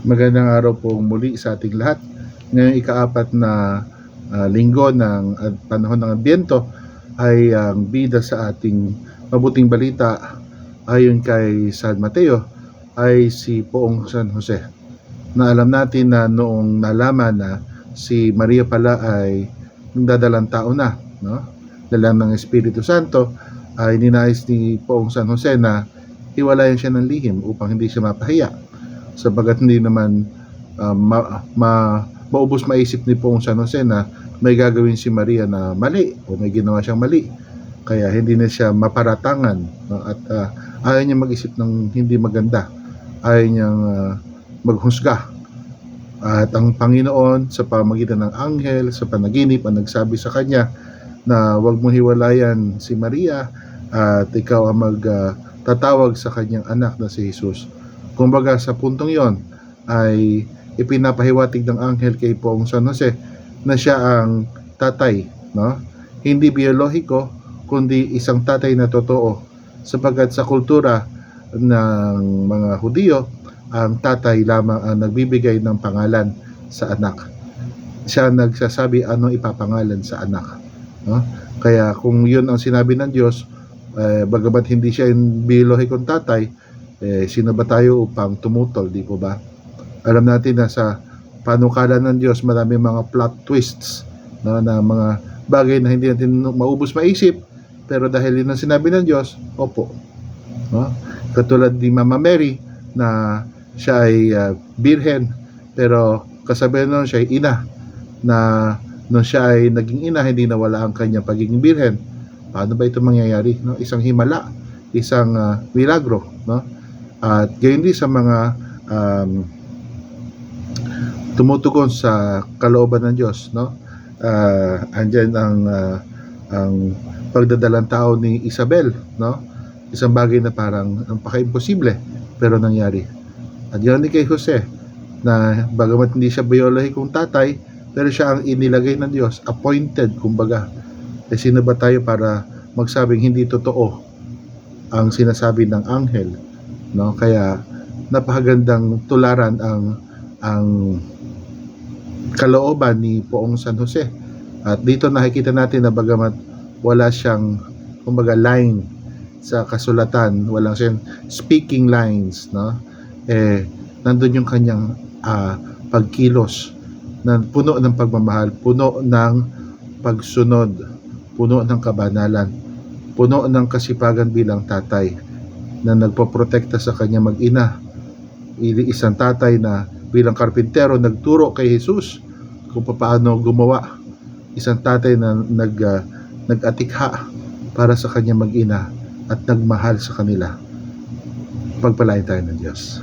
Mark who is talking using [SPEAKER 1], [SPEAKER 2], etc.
[SPEAKER 1] Magandang araw po muli sa ating lahat. Ngayong ikaapat na ah, linggo ng ah, panahon ng Adbyento ay ang bida sa ating mabuting balita ayon kay San Mateo ay si Poong San Jose. Na alam natin na noong nalaman na si Maria pala ay nagdadalang tao na, no? Dalang ng Espiritu Santo ay ninais ni Poong San Jose na hiwalayan siya ng lihim upang hindi siya mapahiya sabagat hindi naman uh, ma, ma, maubos maisip ni Poong San Jose na may gagawin si Maria na mali o may ginawa siyang mali. Kaya hindi na siya maparatangan at uh, ayaw niya mag-isip ng hindi maganda. Ayaw niyang uh, maghusga. At ang Panginoon sa pamagitan ng anghel, sa panaginip, ang nagsabi sa kanya na huwag mo hiwalayan si Maria at ikaw ang magtatawag sa kanyang anak na si Jesus. Kumbaga sa puntong yon ay ipinapahiwatig ng anghel kay Poong San Jose na siya ang tatay, no? Hindi biyolohiko kundi isang tatay na totoo sapagkat sa kultura ng mga Hudiyo ang tatay lamang ang nagbibigay ng pangalan sa anak. Siya nagsasabi ano ipapangalan sa anak. No? Kaya kung yun ang sinabi ng Diyos, eh, bagamat hindi siya yung biyolohikong tatay, eh, sino ba tayo upang tumutol, di po ba? Alam natin na sa panukalan ng Diyos, marami mga plot twists no, na mga bagay na hindi natin maubos maisip, pero dahil yun ang sinabi ng Diyos, opo. No? Katulad ni Mama Mary na siya ay uh, birhen, pero kasabihan nun siya ay ina, na nung siya ay naging ina, hindi nawala ang kanyang pagiging birhen. Paano ba ito mangyayari? No? Isang himala, isang uh, milagro, no? At gayon din sa mga um, tumutugon sa kalooban ng Diyos, no? Uh, andyan ang uh, ang pagdadalang tao ni Isabel, no? Isang bagay na parang ang paka-imposible pero nangyari. At yun din kay Jose na bagamat hindi siya biyolohikong tatay, pero siya ang inilagay ng Diyos, appointed kumbaga. Eh sino ba tayo para magsabing hindi totoo ang sinasabi ng anghel no? Kaya napakagandang tularan ang ang kalooban ni Poong San Jose. At dito nakikita natin na bagamat wala siyang kumbaga line sa kasulatan walang siyang speaking lines no? Eh nandun yung kanyang uh, pagkilos na puno ng pagmamahal puno ng pagsunod puno ng kabanalan puno ng kasipagan bilang tatay na nagpoprotekta sa kanya mag-ina. Isang tatay na bilang karpintero nagturo kay Jesus kung paano gumawa. Isang tatay na nag, uh, nag-atikha para sa kanya mag-ina at nagmahal sa kanila. Pagpalain tayo ng Diyos.